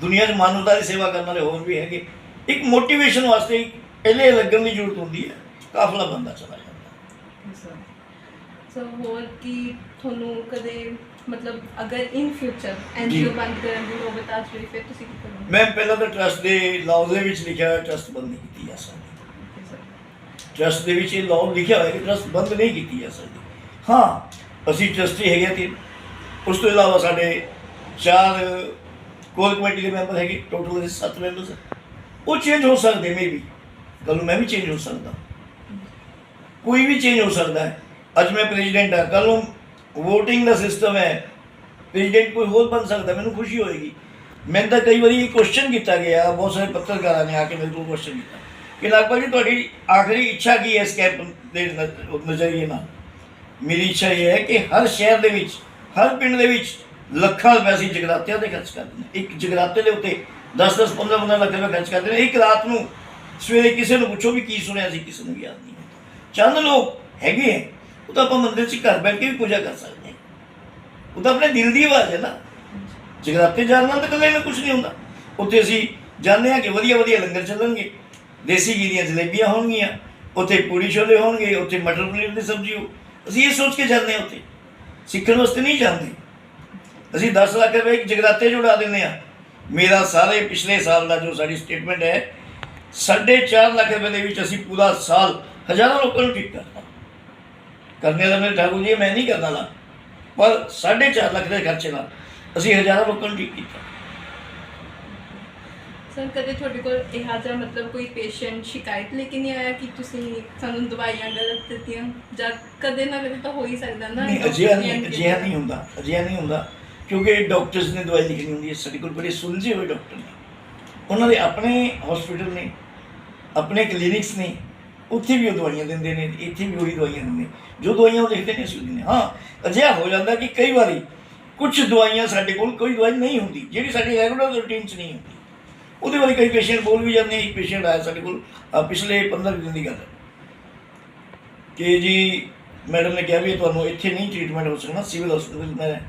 ਦੁਨੀਆ 'ਚ ਮਾਨਵਤਾ ਦੀ ਸੇਵਾ ਕਰਨ ਵਾਲੇ ਹੋਰ ਵੀ ਹੈਗੇ। ਇੱਕ ਮੋਟੀਵੇਸ਼ਨ ਵਾਸਤੇ ਪਹਿਲੇ ਲੱਗਣ ਦੀ ਜ਼ਰੂਰਤ ਹੁੰਦੀ ਹੈ। ਕਾਫਲਾ ਬੰਦਾ ਚਲਾ ਜਾਂਦਾ। ਸੋ ਹੋਰ ਕੀ ਤੁਹਾਨੂੰ ਕਦੇ ਮਤਲਬ ਅਗਰ ਇਨ ਫਿਊਚਰ ਐਨਜੀਓ। ਬੰਦ ਕਰਨ ਦੀ ਨੌਬਤ ਆ ਫਿਰ ਤੁਸੀਂ ਕੀ ਕਰੋਗੇ? ਮੈਂ ਪਹਿਲਾਂ ਤਾਂ ਟਰਸਟ ਦੇ ਲਾਅ ਦੇ ਵਿੱਚ ਲਿਖਿਆ ਹੋਇਆ ਟਰਸਟ ਬੰਦ ਨਹੀਂ ਕੀਤੀ ਜਾ ਸਕਦੀ. ਟਰਸਟ ਦੇ ਵਿੱਚ ਇਹ ਲਾਅ ਲਿਖਿਆ ਹੋਇਆ ਕਿ ਟਰਸਟ ਬੰਦ ਨਹੀਂ ਕੀਤੀ ਜਾ ਸਕਦੀ। ਹਾਂ, ਅਸੀਂ ਟਰਸਟੀ ਹੈਗੇ ਤੇ ਉਸ ਤੋਂ ਇਲਾਵਾ ਸਾਡੇ ਚਾਰ ਕੋਰ ਕਮੇਟੀ ਦੇ ਮੈਂਬਰ ਹੈਗੇ ਟੋਟਲ ਦੇ 7 ਮੈਂਬਰਸ ਉਹ ਚੇਂਜ ਹੋ ਸਕਦੇ ਮੇ ਵੀ ਕੱਲ ਨੂੰ ਮੈਂ ਵੀ ਚੇਂਜ ਹੋ ਸਕਦਾ। ਕੋਈ ਵੀ ਚੇਂਜ ਹੋ ਸਕਦਾ ਹੈ। ਅੱਜ ਮੈਂ ਪ੍ਰੈਜ਼ੀਡੈਂਟ ਹਾਂ ਕੱਲ ਨੂੰ VOTING ਦਾ ਸਿਸਟਮ ਹੈ। ਪ੍ਰੈਜ਼ੀਡੈਂਟ ਕੋਈ ਹੋਰ ਬਣ ਸਕਦਾ, ਮੈਨੂੰ ਖੁਸ਼ੀ ਹੋਏਗੀ। ਮੈਨੂੰ ਤਾਂ ਕਈ ਵਾਰੀ ਕੁਐਸਚਨ ਕੀਤਾ ਗਿਆ, ਬਹੁਤ ਸਾਰੇ ਪੱਤਰਕਾਰਾਂ ਨੇ ਆ ਕੇ ਮੇਰੇ ਕੋਲ ਕੁਐਸਚਨ ਕੀਤਾ। ਕਿ ਨਾਗਪਾਲ ਜੀ ਤੁਹਾਡੀ ਆਖਰੀ ਇੱਛਾ ਕੀ ਹੈ ਇਸ ਕੈਂਪ ਦੇ ਨਜ਼ਰੀਏ ਨਾਲ? ਮੇਰੀ ਇੱਛਾ ਇਹ ਹੈ ਕਿ ਹਰ ਸ਼ਹਿਰ ਦੇ ਵਿੱਚ, ਹਰ ਪਿੰਡ ਦੇ ਵਿੱਚ ਲੱਖਾਂ ਰੁਪਏ ਅਸੀਂ ਜਗਰਾਤਿਆਂ ਤੇ ਖਰਚ ਕਰਦੇ ਨੇ ਇੱਕ ਜਗਰਾਤੇ ਦੇ ਉੱਤੇ 10-10 15-15 ਲੱਖ ਰੁਪਏ ਖਰਚ ਕਰਦੇ ਨੇ ਇੱਕ ਰਾਤ ਨੂੰ ਸਵੇਰੇ ਕਿਸੇ ਨੂੰ ਪੁੱਛੋ ਵੀ ਕੀ ਸੁਣਿਆ ਸੀ, ਕਿਸੇ ਨੂੰ ਵੀ ਯਾਦ ਨਹੀਂ ਹੁੰਦਾ ਚੰਦ ਲੋਕ ਹੈਗੇ ਹੈ, ਉਹ ਤਾਂ ਆਪਾਂ ਮੰਦਿਰ 'ਚ ਘਰ ਬੈਠ ਕੇ ਵੀ ਪੂਜਾ ਕਰ ਸਕਦੇ ਹਾਂ। ਉਹ ਤਾਂ ਆਪਣੇ ਦਿਲ ਦੀ ਆਵਾਜ਼ ਹੈ ਨਾ। ਜਗਰਾਤੇ ਜਾਣ ਨਾਲ ਤਾਂ ਕਦੇ ਨੂੰ ਕੁਝ ਨਹੀਂ ਹੁੰਦਾ। ਉੱਥੇ ਅਸੀਂ ਜਾਣਦੇ ਹਾਂ ਕਿ ਵਧੀਆ ਵਧੀਆ ਲੰਗਰ ਚੱਲਣਗੇ। ਦੇਸੀ ਘੀ ਦੀਆਂ ਜਲੇਬੀਆਂ ਹੋਣਗੀਆਂ, ਉੱਥੇ ਪੂੜੀ ਛੋਲੇ ਹੋਣਗੇ, ਉੱਥੇ ਮਟਰ ਪਨੀਰ ਦੀ ਸਬਜ਼ੀ ਹੋ ਅਸੀਂ ਇਹ ਸੋਚ ਕੇ ਜਾਂਦੇ ਹਾਂ ਉੱਥੇ। ਸਿੱਖਣ ਵਾਸਤੇ ਨਹੀਂ ਜਾਂਦੇ। ਅਸੀਂ 10 ਲੱਖ ਰੁਪਏ ਇੱਕ ਜਗਰਾਤੇ 'ਚ ਉਡਾ ਦਿੰਦੇ ਆ ਮੇਰਾ ਸਾਰੇ ਪਿਛਲੇ ਸਾਲ ਦਾ ਜੋ ਸਾਡੀ ਸਟੇਟਮੈਂਟ ਹੈ, ਸਾਢੇ ਚਾਰ ਲੱਖ ਰੁਪਏ ਦੇ ਵਿੱਚ ਅਸੀਂ ਪੂਰਾ ਸਾਲ ਹਜ਼ਾਰਾਂ ਲੋਕਾਂ ਨੂੰ ਠੀਕ ਕਰਨਾ ਕਰਨੇ ਦਾ ਮੇਰੇ ਠਾਕੁਰ ਜੀ, ਮੈਂ ਨਹੀਂ ਕਰਨ ਲਾ ਪਰ ਸਾਢੇ ਚਾਰ ਲੱਖ ਦੇ ਖਰਚੇ ਨਾਲ ਅਸੀਂ ਹਜ਼ਾਰਾਂ ਲੋਕਾਂ ਨੂੰ ਠੀਕ ਕੀਤਾ। ਸਰ ਕਦੇ ਤੁਹਾਡੇ ਕੋਲ ਇਹ ਜਿਹਾ ਮਤਲਬ ਕੋਈ ਪੇਸ਼ੈਂਟ ਸ਼ਿਕਾਇਤ ਲੈ ਕੇ ਨਹੀਂ ਆਇਆ ਕਿ ਤੁਸੀਂ ਸਾਨੂੰ ਦਵਾਈਆਂ ਗਲਤ ਦਿੱਤੀਆਂ? ਜਾਂ ਕਦੇ ਨਾ ਕਦੇ ਤਾਂ ਹੋ ਹੀ ਸਕਦਾ ਨਾ ਨਹੀਂ ਅਜਿਹਾ ਨਹੀਂ ਅਜਿਹਾ ਨਹੀਂ ਹੁੰਦਾ ਅਜਿਹਾ ਨਹੀਂ ਹੁੰਦਾ ਕਿਉਂਕਿ ਡਾਕਟਰਸ ਨੇ ਦਵਾਈ ਲਿਖਣੀ ਹੁੰਦੀ ਹੈ ਸਾਡੇ ਕੋਲ ਬੜੇ ਸੁਲਝੇ ਹੋਏ ਡਾਕਟਰ ਨੇ। ਉਹਨਾਂ ਦੇ ਆਪਣੇ ਹਸਪੀਟਲ ਨੇ ਆਪਣੇ ਕਲੀਨਿਕਸ ਨੇ ਉੱਥੇ ਵੀ ਉਹ ਦਵਾਈਆਂ ਦਿੰਦੇ ਨੇ ਇੱਥੇ ਵੀ ਉਹੀ ਦਵਾਈਆਂ ਦਿੰਦੇ ਜੋ ਦਵਾਈਆਂ ਉਹ ਲਿਖਦੇ ਨੇ ਅਸੀਂ ਦਿੰਦੇ ਹਾਂ। ਹਾਂ ਅਜਿਹਾ ਹੋ ਜਾਂਦਾ ਕਿ ਕਈ ਵਾਰੀ ਕੁਝ ਦਵਾਈਆਂ ਸਾਡੇ ਕੋਲ ਕੋਈ ਦਵਾਈ ਨਹੀਂ ਹੁੰਦੀ ਜਿਹੜੀ ਸਾਡੀ ਰੈਗੂਲਰ ਰੂਟੀਨ 'ਚ ਨਹੀਂ ਹੁੰਦੀ। ਉਹਦੇ ਬਾਰੇ ਕਈ ਪੇਸ਼ੈਂਟ ਬੋਲ ਵੀ ਜਾਂਦੇ ਆ ਇੱਕ ਪੇਸ਼ੈਂਟ ਆਇਆ ਸਾਡੇ ਕੋਲ ਆਹ ਪਿਛਲੇ 15 ਦਿਨ ਦੀ ਗੱਲ ਹੈ। ਕਿ ਜੀ ਮੈਡਮ ਨੇ ਕਿਹਾ ਵੀ ਤੁਹਾਨੂੰ ਇੱਥੇ ਨਹੀਂ ਟ੍ਰੀਟਮੈਂਟ ਹੋ ਸਕਣਾ ਸਿਵਲ ਹਸਪੀਟਲ ਮੈਂ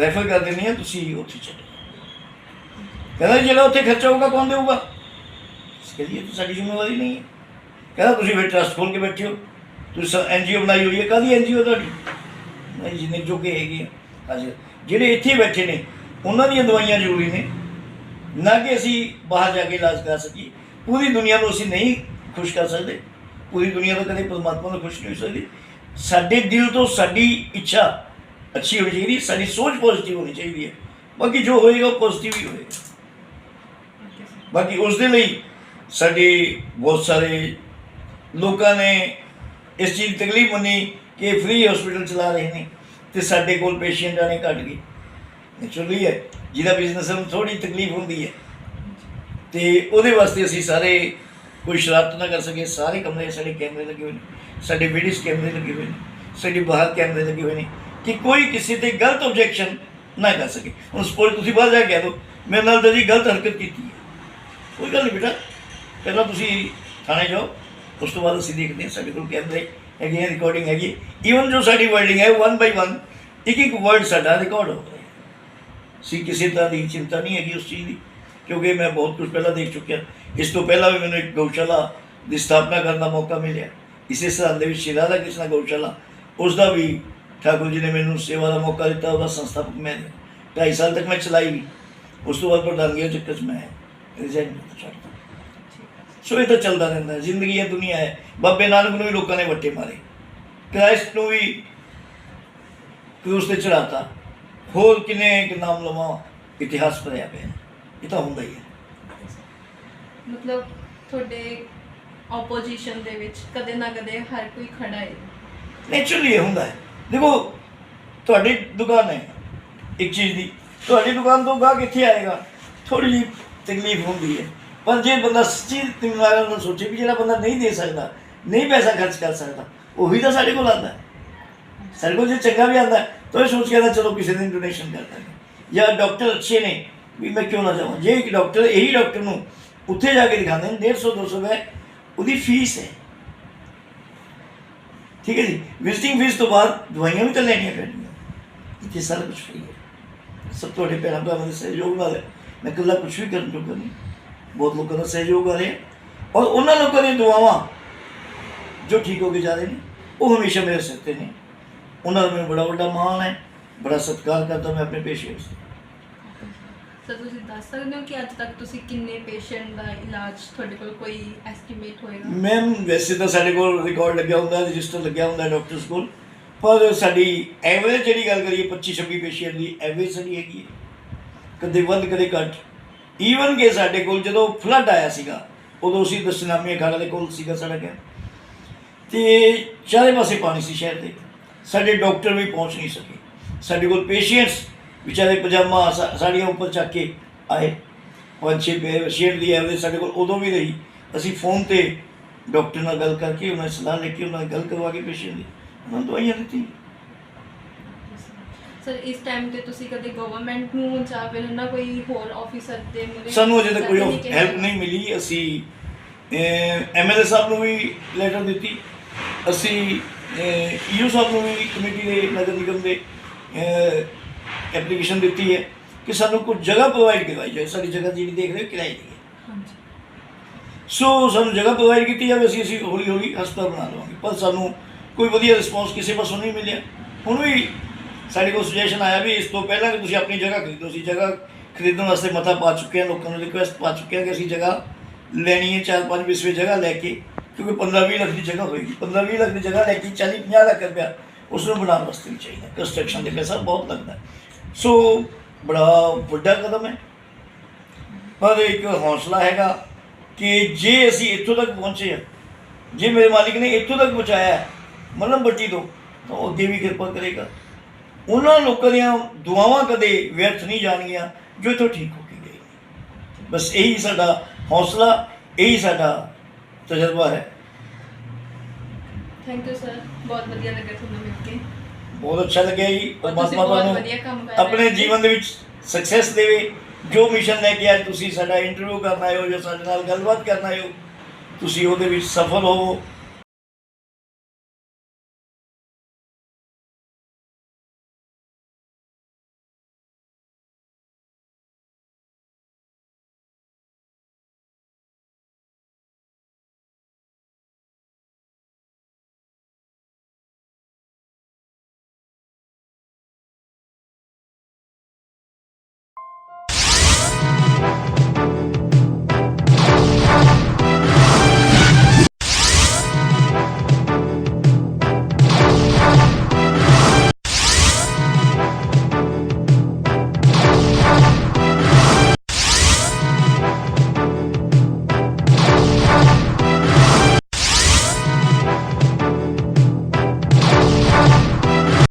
ਰੈਫਰ ਕਰ ਦਿੰਦੀ ਹਾਂ ਤੁਸੀਂ ਉੱਥੇ ਚਲੇ। ਕਹਿੰਦਾ ਜੀ, ਜਿਹੜਾ ਉੱਥੇ ਖਰਚਾ ਹੋਊਗਾ ਕੌਣ ਦੇਊਗਾ? ਅਸੀਂ ਕਿਹਾ ਇਹ ਤਾਂ ਸਾਡੀ ਜ਼ਿੰਮੇਵਾਰੀ ਨਹੀਂ ਹੈ। ਕਹਿੰਦਾ ਤੁਸੀਂ ਫਿਰ ਟਰਸਟ ਖੋਲ ਕੇ ਬੈਠੇ ਹੋ। ਤੁਸੀਂ ਐਨਜੀਓ ਬਣਾਈ ਹੋਈ ਹੈ ਕਾਹਦੀ ਐਨਜੀਓ ਤੁਹਾਡੀ? ਨਹੀਂ ਜਿੰਨੇ ਜੋਗੇ ਹੈਗੇ ਆ। ਅੱਜ ਜਿਹੜੇ ਇੱਥੇ ਬੈਠੇ ਨੇ ਉਹਨਾਂ ਦੀਆਂ ਦਵਾਈਆਂ ਜ਼ਰੂਰੀ ਨੇ। ਨਾ ਕਿ ਅਸੀਂ ਬਾਹਰ ਜਾ ਕੇ ਇਲਾਜ ਕਰ ਸਕੀਏ। ਪੂਰੀ ਦੁਨੀਆ ਨੂੰ ਅਸੀਂ ਨਹੀਂ ਖੁਸ਼ ਕਰ ਸਕਦੇ। ਪੂਰੀ ਦੁਨੀਆ ਤੋਂ ਕਦੇ ਪਰਮਾਤਮਾ ਨੂੰ ਖੁਸ਼ ਨਹੀਂ ਹੋ ਸਕਦੀ। ਸਾਡੇ ਦਿਲ ਤੋਂ ਸਾਡੀ ਇੱਛਾ ਅੱਛੀ ਹੋਣੀ ਚਾਹੀਦੀ ਸਾਡੀ ਸੋਚ ਪੋਜ਼ਿਟਿਵ ਹੋਣੀ ਚਾਹੀਦੀ ਹੈ। ਬਾਕੀ ਜੋ ਹੋਏਗਾ ਉਹ ਪੋਜ਼ਿਟਿਵ ਹੀ ਹੋਏਗਾ। ਬਾਕੀ ਉਸ ਦੇ ਲਈ ਸਾਡੇ ਬਹੁਤ ਸਾਰੇ ਲੋਕਾਂ ਨੇ ਇਸ ਚੀਜ਼ ਦੀ ਤਕਲੀਫ ਮੰਨੀ ਕਿ ਫ੍ਰੀ ਹਸਪੀਟਲ ਚਲਾ ਰਹੇ ਨੇ ਤੇ ਸਾਡੇ ਕੋਲ ਪੇਸ਼ੈਂਟ ਆਣੇ ਘੱਟ ਗਏ ਨੈਚੁਰਲੀ ਹੈ। ਜਿਹਦਾ ਬਿਜ਼ਨਸ ਨੂੰ ਥੋੜੀ ਤਕਲੀਫ ਹੁੰਦੀ ਹੈ। ਤੇ ਉਹਦੇ ਵਾਸਤੇ ਅਸੀਂ ਸਾਰੇ ਕੋਈ ਸ਼ਰਾਰਤ ਨਾ ਕਰ ਸਕੇ ਸਾਰੇ ਕਮਰੇ ਸਾਡੇ ਕੈਮਰੇ ਲੱਗੇ ਹੋਏ ਨੇ। ਸਾਡੇ ਵੀਡੀਓਸ ਕੈਮਰੇ ਲੱਗੇ ਹੋਏ ਨੇ। ਸਾਡੇ ਬਾਹਰ ਕੈਮਰੇ ਲੱਗੇ ਹੋਏ ਨੇ ਕਿ ਕੋਈ ਕਿਸੇ ਤੇ ਗਲਤ ਆਬਜੈਕਸ਼ਨ ਨਾ ਕਰ ਸਕੇ। ਹੁਣ ਸਪੋਜ਼ ਤੁਸੀਂ ਬਾਹਰ ਜਾ ਕੇ ਕਹਿ ਦਿਓ ਮੇਰੇ ਨਾਲ ਤਾਂ ਜੀ ਗਲਤ ਹਰਕਤ ਕੀਤੀ ਹੈ। ਕੋਈ ਗੱਲ ਨਹੀਂ ਬੇਟਾ। ਪਹਿਲਾਂ ਤੁਸੀਂ ਥਾਣੇ ਜਾਓ। ਉਸ ਤੋਂ ਬਾਅਦ ਅਸੀਂ ਦੇਖਦੇ ਹਾਂ ਸਾਡੇ ਕੋਲ ਕੈਮਰੇ ਹੈਗੇ ਹੈ ਰਿਕਾਰਡਿੰਗ ਹੈਗੀ ਈਵਨ ਜੋ ਸਾਡੀ ਵਰਡਿੰਗ ਹੈ ਵਨ ਬਾਈ ਵਨ ਇੱਕ ਇੱਕ ਵਰਡ ਸਾਡਾ ਰਿਕਾਰਡ ਹੋ ਰਿਹਾ ਸੀ ਕਿਸੇ ਤਰ੍ਹਾਂ ਦੀ ਚਿੰਤਾ ਨਹੀਂ ਹੈਗੀ ਉਸ ਚੀਜ਼ ਦੀ ਕਿਉਂਕਿ ਮੈਂ ਬਹੁਤ ਕੁਝ ਪਹਿਲਾਂ ਦੇਖ ਚੁੱਕਿਆ। ਇਸ ਤੋਂ ਪਹਿਲਾਂ ਵੀ ਮੈਨੂੰ ਇੱਕ ਗਊਸ਼ਾਲਾ ਦੀ ਸਥਾਪਨਾ ਕਰਨ ਦਾ ਮੌਕਾ ਮਿਲਿਆ। ਇਸੇ ਸਰਹੰਦ ਦੇ ਵਿੱਚ ਰਾਧਾ ਕ੍ਰਿਸ਼ਨਾ ਗਊਸ਼ਾਲਾ ਉਸ ਦਾ ਵੀ ਠਾਕੁਰ ਜੀ ਨੇ ਮੈਨੂੰ ਸੇਵਾ ਦਾ ਮੌਕਾ ਦਿੱਤਾ ਉਹਦਾ ਸੰਸਥਾਪਕ ਮੈਂ ਢਾਈ ਸਾਲ ਤੱਕ ਮੈਂ ਚਲਾਈ ਵੀ। ਉਸ ਤੋਂ ਬਾਅਦ ਪ੍ਰਧਾਨਗੀ ਚੱਕਰ 'ਚ ਮੈਂ ਰਿਜ਼ਾਈਨ ਕਰ ਛੱਡਤਾ ਸੋ ਇਹ ਤਾਂ ਚੱਲਦਾ ਰਹਿੰਦਾ। ਜ਼ਿੰਦਗੀ ਹੈ ਦੁਨੀਆ ਹੈ। ਬਾਬੇ ਨਾਨਕ ਨੂੰ ਵੀ ਲੋਕਾਂ ਨੇ ਵੱਟੇ ਮਾਰੇ। ਕ੍ਰਾਈਸਟ ਨੂੰ ਵੀ ਕਰੂਸ ਤੇ ਚੜਾਤਾ ਹੋਰ ਕਿੰਨੇ ਕਿ ਨਾਮ ਲਵਾਂ? ਇਤਿਹਾਸ ਭਰਿਆ ਪਿਆ। ਇਹ ਤਾਂ ਹੁੰਦਾ ਹੀ ਹੈ। ਮਤਲਬ ਤੁਹਾਡੇ ਆਪੋਜੀਸ਼ਨ ਦੇ ਵਿੱਚ ਕਦੇ ਨਾ ਕਦੇ ਹਰ ਕੋਈ ਖੜਾ ਹੈ। ਨੇਚਰਲੀ ਇਹ ਹੁੰਦਾ ਹੈ। ਦੇਖੋ ਤੁਹਾਡੀ ਦੁਕਾਨ ਹੈ। ਇੱਕ ਚੀਜ਼ ਦੀ। ਤੁਹਾਡੀ ਦੁਕਾਨ ਤੋਂ ਗਾਹਕ ਕਿੱਥੇ ਆਏਗਾ। ਥੋੜੀ ਜਿਹੀ ਤਕਲੀਫ ਹੁੰਦੀ ਹੈ। ਪਰ ਜੇ ਬੰਦਾ ਸੱਚੀ ਦਿਮਾਗ ਨਾਲ ਸੋਚੇ ਵੀ ਜਿਹੜਾ ਬੰਦਾ ਨਹੀਂ ਦੇ ਸਕਦਾ ਨਹੀਂ ਪੈਸਾ ਖਰਚ ਕਰ ਸਕਦਾ ਉਹੀ ਤਾਂ ਸਾਡੇ ਕੋਲ ਆਉਂਦਾ ਹੈ। ਸਾਡੇ ਕੋਲ ਜੇ ਚੰਗਾ ਵੀ ਆਉਂਦਾ ਤਾਂ ਇਹ ਸੋਚ ਕੇ ਆਉਂਦਾ ਚਲੋ ਕਿਸੇ ਦਿਨ ਡੋਨੇਸ਼ਨ ਕਰ ਦਾਂਗੇ। ਜਾਂ ਡਾਕਟਰ ਅੱਛੇ ਨੇ, ਵੀ ਮੈਂ ਕਿਉਂ ਨਾ ਜਾਵਾਂ? ਜੇ ਇੱਕ ਡਾਕਟਰ ਇਹੀ ਡਾਕਟਰ ਨੂੰ ਉੱਥੇ ਜਾ ਕੇ ਦਿਖਾਉਂਦੇ ਨੇ 150 200 ਰੁਪਏ, ਉਹਦੀ ਫੀਸ ਹੈ। ਠੀਕ ਹੈ ਜੀ? ਵਿਜ਼ਿਟਿੰਗ ਫੀਸ ਤੋਂ ਬਾਅਦ ਦਵਾਈਆਂ ਵੀ ਤਾਂ ਲੈਣੀਆਂ ਪੈਣੀਆਂ ਇੱਥੇ ਸਾਰਾ ਕੁਝ ਫ੍ਰੀ ਹੈ। ਸਭ ਤੁਹਾਡੇ ਭੈਣਾਂ ਭਰਾਵਾਂ ਦੇ ਸਹਿਯੋਗ ਨਾਲ ਹੈ। ਮੈਂ ਇਕੱਲਾ ਕੁਝ ਵੀ ਕਰਨ ਜੋਗਾ ਨਹੀਂ। ਬਹੁਤ ਲੋਕਾਂ ਦਾ ਸਹਿਯੋਗ ਆ ਰਿਹਾ। ਔਰ ਉਹਨਾਂ ਲੋਕਾਂ ਦੀਆਂ ਦੁਆਵਾਂ ਜੋ ਠੀਕ ਹੋ ਕੇ ਜਾ ਰਹੇ ਨੇ, ਉਹ ਹਮੇਸ਼ਾ ਮੇਰੇ ਸਿਰ ਤੇ ਨੇ। ਉਹਨਾਂ ਦਾ ਮੈਨੂੰ ਬੜਾ ਵੱਡਾ ਮਾਣ ਹੈ ਬੜਾ ਸਤਿਕਾਰ ਕਰਦਾ ਮੈਂ ਆਪਣੇ ਪੇਸ਼ੇ ਸਰ ਤੁਸੀਂ ਦੱਸ ਸਕਦੇ ਹੋ ਕਿ ਅੱਜ ਤੱਕ ਤੁਸੀਂ ਕਿੰਨੇ ਪੇਸ਼ੈਂਟ ਦਾ ਇਲਾਜ ਤੁਹਾਡੇ ਕੋਲ ਕੋਈ ਐਸਟੀਮੇਟ ਹੋਏਗਾ? ਮੈਮ ਵੈਸੇ ਤਾਂ ਸਾਡੇ ਕੋਲ ਰਿਕਾਰਡ ਲੱਗਿਆ ਹੁੰਦਾ ਰਜਿਸਟਰ ਲੱਗਿਆ ਹੁੰਦਾ ਡਾਕਟਰਸ ਕੋਲ ਪਰ ਸਾਡੀ ਐਵਰੇਜ ਜਿਹੜੀ ਗੱਲ ਕਰੀਏ 25 26 ਪੇਸ਼ੈਂਟ ਦੀ ਐਵਰੇਜ ਸਾਡੀ ਹੈਗੀ ਹੈ। ਕਦੇ ਵੱਧ ਕਦੇ ਘੱਟ। ਈਵਨ ਕਿ ਸਾਡੇ ਕੋਲ ਜਦੋਂ ਫਲੱਡ ਆਇਆ ਸੀਗਾ ਉਦੋਂ ਅਸੀਂ ਦਸਨਾਮੀ ਅਖਾੜਾ ਦੇ ਕੋਲ ਸੀਗਾ ਸਾਡਾ ਕੈਂਪ। ਤੇ ਚਾਰੇ ਪਾਸੇ ਪਾਣੀ ਸੀ ਸ਼ਹਿਰ ਦੇ। ਸਾਡੇ ਡਾਕਟਰ ਵੀ ਪਹੁੰਚ ਨਹੀਂ ਸਕੇ। ਸਾਡੇ ਕੋਲ ਪੇਸ਼ੈਂਟਸ ਵਿਚਾਰੇ ਪਜਾਮਾ ਸਾ- ਸਾੜੀਆਂ ਉੱਪਰ ਚੱਕ ਕੇ ਆਏ। ਪੰਜ ਛੇ ਪੇਸ਼ੈਂਟ ਦੀ ਐਵਰੇਜ ਸਾਡੇ ਕੋਲ ਉਦੋਂ ਵੀ ਰਹੀ। ਅਸੀਂ ਫੋਨ ਤੇ ਡਾਕਟਰ ਨਾਲ ਗੱਲ ਕਰਕੇ ਉਹਨਾਂ ਸਲਾਹ ਲੈ ਕੇ ਉਹਨਾਂ ਨਾਲ ਗੱਲ ਕਰਵਾ ਕੇ ਪੇਸ਼ੈਂਟ ਦੀ ਉਹਨਾਂ ਦਵਾਈਆਂ ਦਿੱਤੀ ਸਰ ਇਸ ਟਾਈਮ ਤੇ ਤੁਸੀਂ ਕਦੇ ਗਵਰਨਮੈਂਟ ਨੂੰ ਜਾਂ ਫਿਰ ਨਾ ਕੋਈ ਹੋਰ ਆਫੀਸਰ ਦੇ ਮੂਹਰੇ ਸਾਨੂੰ ਅਜੇ ਤੱਕ ਕੋਈ? ਹੈਲਪ ਨਹੀਂ ਮਿਲੀ। ਅਸੀਂ ਐਮਐਲਏ ਸਾਹਿਬ ਨੂੰ ਵੀ ਲੈਟਰ ਦਿੱਤੀ। ਅਸੀਂ ਈਓ ਸਾਹਿਬ ਨੂੰ ਵੀ ਕਮੇਟੀ ਦੇ ਨਗਰ ਨਿਗਮ ਦੇ ਐਪਲੀਕੇਸ਼ਨ ਦਿੱਤੀ ਹੈ ਕਿ ਸਾਨੂੰ ਕੁਝ ਜਗ੍ਹਾ ਪ੍ਰੋਵਾਈਡ ਕਰਵਾਈ ਜਾਏ ਸਾਡੀ ਜਗ੍ਹਾ ਜਿਹੜੀ ਦੇਖ ਰਹੇ ਹੋ ਕਿਰਾਏ ਦੀ ਹੈ। ਸੋ ਸਾਨੂੰ ਜਗ੍ਹਾ ਪ੍ਰੋਵਾਈਡ ਕੀਤੀ ਜਾਵੇ ਅਸੀਂ ਅਸੀਂ ਹੌਲੀ ਹੌਲੀ ਹਸਪਤਾਲ ਬਣਾ ਲਵਾਂਗੇ। ਪਰ ਸਾਨੂੰ ਕੋਈ ਵਧੀਆ ਰਿਸਪੌਂਸ ਕਿਸੇ ਪਾਸੋਂ ਨਹੀਂ ਮਿਲਿਆ। ਹੁਣ ਵੀ ਸਾਡੇ ਕੋਲ ਸੁਜੈਸ਼ਨ ਆਇਆ ਵੀ ਇਸ ਤੋਂ ਪਹਿਲਾਂ ਕਿ ਤੁਸੀਂ ਆਪਣੀ ਜਗ੍ਹਾ ਖਰੀਦੋ। ਸੀ ਜਗ੍ਹਾ ਖਰੀਦਣ ਵਾਸਤੇ ਮਤਾ ਪਾ ਚੁੱਕੇ ਹਾਂ ਲੋਕਾਂ ਨੂੰ ਰਿਕੁਐਸਟ ਪਾ ਚੁੱਕੇ ਹਾਂ ਕਿ ਅਸੀਂ ਜਗ੍ਹਾ ਲੈਣੀ ਹੈ ਚਾਰ ਪੰਜ ਵਿਸਵੇ ਜਗ੍ਹਾ ਲੈ ਕੇ। ਕਿਉਂਕਿ 15-20 ਲੱਖ ਦੀ ਜਗ੍ਹਾ ਹੋਏਗੀ 15-20 ਲੱਖ ਦੀ ਜਗ੍ਹਾ ਲੈ ਕੇ 40-50 ਲੱਖ ਰੁਪਇਆ ਉਸ ਨੂੰ ਬਣਾਉਣ ਵਾਸਤੇ ਵੀ ਚਾਹੀਦਾ ਕੰਸਟਰਕਸ਼ਨ ਦੇ ਪੈਸਾ ਬਹੁਤ ਲੱਗਦਾ ਹੈ। ਸੋ ਬੜਾ ਵੱਡਾ ਕਦਮ ਹੈ ਪਰ ਇੱਕ ਹੌਸਲਾ ਹੈਗਾ ਕਿ ਜੇ ਅਸੀਂ ਇੱਥੋਂ ਤੱਕ ਪਹੁੰਚੇ ਹਾਂ ਜੇ ਮੇਰੇ ਮਾਲਿਕ ਨੇ ਇੱਥੋਂ ਤੱਕ ਪਹੁੰਚਾਇਆ ਹੈ, ਮਲਮ ਬੱਟੀ ਤੋਂ ਤਾਂ ਉਹ ਅੱਗੇ ਵੀ ਕਿਰਪਾ ਕਰੇਗਾ ਉਹਨਾਂ ਲੋਕਾਂ ਦੀਆਂ ਦੁਆਵਾਂ ਕਦੇ ਵਿਅਰਥ ਨਹੀਂ ਜਾਣਗੀਆਂ ਜੋ ਇੱਥੋਂ ਠੀਕ ਹੋ ਕੇ ਗਏ ਨੇ। ਬਸ ਇਹੀ ਸਾਡਾ ਹੌਸਲਾ ਇਹੀ ਸਾਡਾ ਤਜਰਬਾ ਹੈ। ਥੈਂਕ ਯੂ ਸਰ ਬਹੁਤ ਵਧੀਆ ਤੁਹਾਨੂੰ ਮਿਲ ਕੇ। ਬਹੁਤ ਅੱਛਾ ਲੱਗਿਆ ਜੀ। ਪਰਮਾਤਮਾ ਤੁਹਾਨੂੰ ਵਧੀਆ ਕੰਮ ਕਰ ਰਹੇ ਆਪਣੇ। ਜੀਵਨ ਦੇ ਵਿੱਚ ਸਕਸੈਸ ਦੇਵੇ। ਜੋ ਮਿਸ਼ਨ ਲੈ ਕੇ ਅੱਜ ਤੁਸੀਂ ਸਾਡਾ ਇੰਟਰਵਿਊ ਕਰਨ ਆਏ ਹੋ ਜਾਂ ਸਾਡੇ ਨਾਲ ਗੱਲਬਾਤ ਕਰਨ ਆਏ ਹੋ ਤੁਸੀਂ ਉਹਦੇ ਵਿੱਚ ਸਫਲ ਹੋਵੋ।